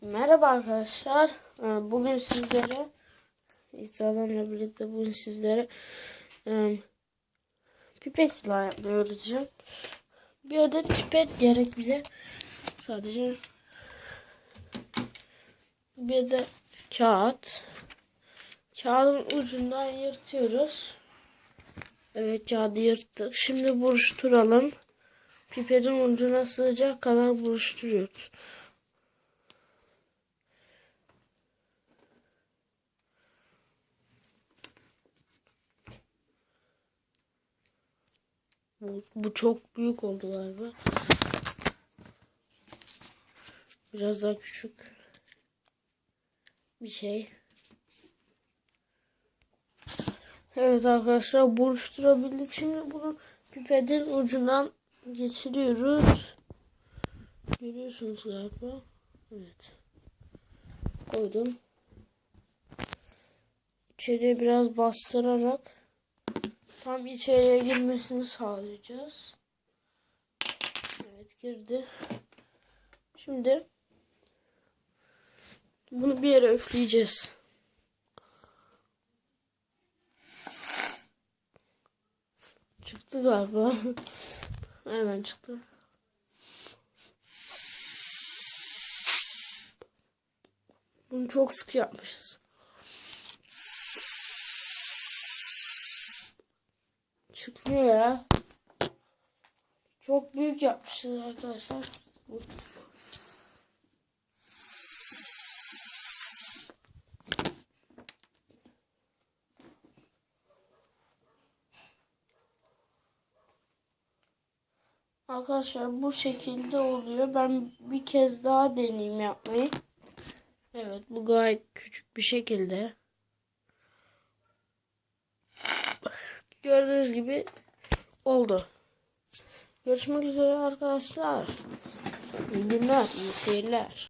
Merhaba arkadaşlar. Ee, Bugün sizlere İsa'larla birlikte bugün sizlere e, pipet silah yapmayı öğreteceğim. Bir adet pipet gerek bize. Sadece bir de kağıt. Kağıdın ucundan yırtıyoruz. Evet kağıdı yırttık. Şimdi buruşturalım. Pipetin ucuna sığacak kadar buruşturuyoruz. Bu, bu çok büyük oldu galiba. Biraz daha küçük bir şey. Evet arkadaşlar buruşturabildik. Şimdi bunu pipetin ucundan geçiriyoruz. Görüyorsunuz galiba. Evet. Koydum. İçeriye biraz bastırarak tam içeriye girmesini sağlayacağız. Evet girdi. Şimdi bunu bir yere üfleyeceğiz. Çıktı galiba. Hemen çıktı. Bunu çok sık yapmışız. Çıkmıyor ya. Çok büyük yapmışız arkadaşlar. Arkadaşlar bu şekilde oluyor. Ben bir kez daha deneyeyim yapmayı. Evet bu gayet küçük bir şekilde. Gördüğünüz gibi oldu. Görüşmek üzere arkadaşlar. İyi günler, iyi seyirler.